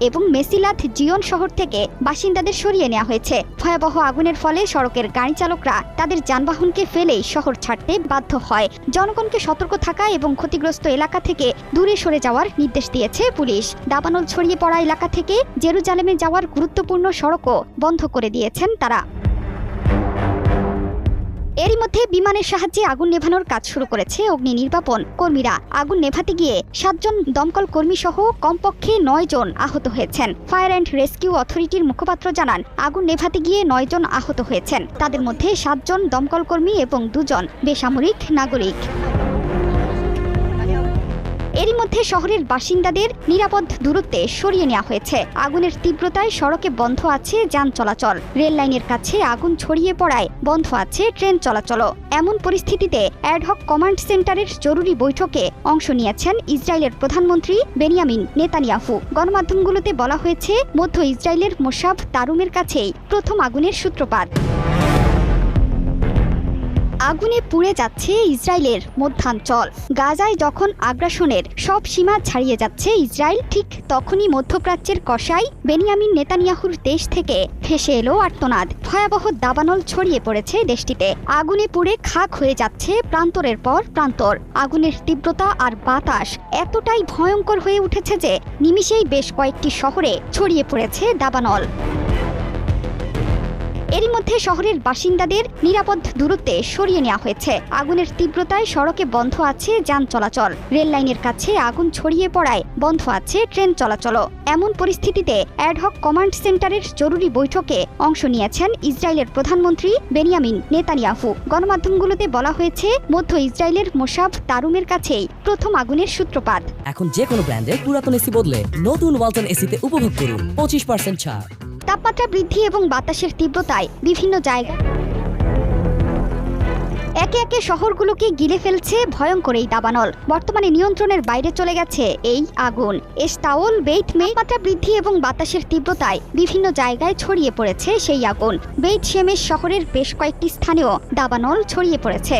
এবং মেসিলাথ জিয়ন শহর থেকে বাসিন্দাদের সরিয়ে নেওয়া হয়েছে। ভয়াবহ আগুনের ফলে সড়কের গাড়ি চালকরা তাদের যানবাহনকে ফেলেই শহর ছাড়তে বাধ্য হয়। জনগণকে সতর্ক থাকা এবং ক্ষতিগ্রস্ত এলাকা থেকে দূরে সরে যাওয়ার নির্দেশ দিয়েছে পুলিশ। দাবানল ছড়িয়ে পড়া এলাকা থেকে জেরুজালেমে যাওয়ার গুরুত্বপূর্ণ সড়কও বন্ধ করে দিয়েছেন তারা। এরই মধ্যে বিমানের সাহায্যে আগুন নেভানোর কাজ শুরু করেছে অগ্নি নির্বাপন কর্মীরা। আগুন নেভাতে গিয়ে সাতজন দমকল কর্মী সহ কমপক্ষে নয় জন আহত হয়েছেন। ফায়ার অ্যান্ড রেস্কিউ অথরিটির মুখপাত্র জানান, আগুন নেভাতে গিয়ে নয় জন আহত হয়েছেন। তাদের মধ্যে সাতজন দমকল কর্মী এবং দুজন বেসামরিক নাগরিক। এরই মধ্যে শহরের বাসিন্দাদের নিরাপদ দূরত্বে সরিয়ে নেওয়া হয়েছে। আগুনের তীব্রতায় সড়কে বন্ধ আছে যান চলাচল। রেল লাইনের কাছে আগুন ছড়িয়ে পড়ায় বন্ধ আছে ট্রেন চলাচলও। এমন পরিস্থিতিতে অ্যাডহক কমান্ড সেন্টারের জরুরি বৈঠকে অংশ নিয়েছেন ইসরায়েলের প্রধানমন্ত্রী বেনিয়ামিন নেতানিয়াহু। গণমাধ্যমগুলোতে বলা হয়েছে, মধ্য ইসরায়েলের মোসাব তারুমের কাছেই প্রথম আগুনের সূত্রপাত। আগুনে পুড়ে যাচ্ছে ইসরায়েলের মধ্যাঞ্চল। গাজায় যখন আগ্রাসনের সব সীমা ছাড়িয়ে যাচ্ছে ইসরায়েল, ঠিক তখনই মধ্যপ্রাচ্যের কষাই বেনিয়ামিন নেতানিয়াহুর দেশ থেকে ভেসে এলো আর্তনাদ। ভয়াবহ দাবানল ছড়িয়ে পড়েছে দেশটিতে। আগুনে পুড়ে খাক হয়ে যাচ্ছে প্রান্তরের পর প্রান্তর। আগুনের তীব্রতা আর বাতাস এতটাই ভয়ঙ্কর হয়ে উঠেছে যে নিমিষেই বেশ কয়েকটি শহরে ছড়িয়ে পড়েছে দাবানল। এরই মধ্যে শহরের বাসিন্দাদের নিরাপদ দূরত্বে সরিয়ে নেওয়া হয়েছে। আগুনের তীব্রতায় সড়কে বন্ধ আছে যান চলাচল। রেল লাইনের কাছে আগুন ছড়িয়ে পড়ায় বন্ধ আছে ট্রেন চলাচলও। এমন পরিস্থিতিতে অ্যাডহক কমান্ড সেন্টারের জরুরি বৈঠকে অংশ নিয়েছেন ইসরায়েলের প্রধানমন্ত্রী বেনিয়ামিন নেতানিয়াহু। গণমাধ্যমগুলোতে বলা হয়েছে, মধ্য ইসরায়েলের মোসাব তারুমের কাছেই প্রথম আগুনের সূত্রপাত। এখন যে কোনো ব্র্যান্ডের পুরাতন এসি বদলে নতুন ওয়ালটন এসিতে উপভোগ করুন। পঁচিশ পার্সেন্ট ছাড়। তাপমাত্রা বৃদ্ধি এবং বাতাসের তীব্রতায় বিভিন্ন জায়গায়। একে একে শহরগুলোকে গিলে ফেলছে ভয়ঙ্কর এই দাবানল। বর্তমানে নিয়ন্ত্রণের বাইরে চলে গেছে এই আগুন। এস্তাওল বেইট মে মাত্রা বৃদ্ধি এবং বাতাসের তীব্রতায় বিভিন্ন জায়গায় ছড়িয়ে পড়েছে সেই আগুন। বেইট শেমেশ শহরের বেশ কয়েকটি স্থানেও দাবানল ছড়িয়ে পড়েছে।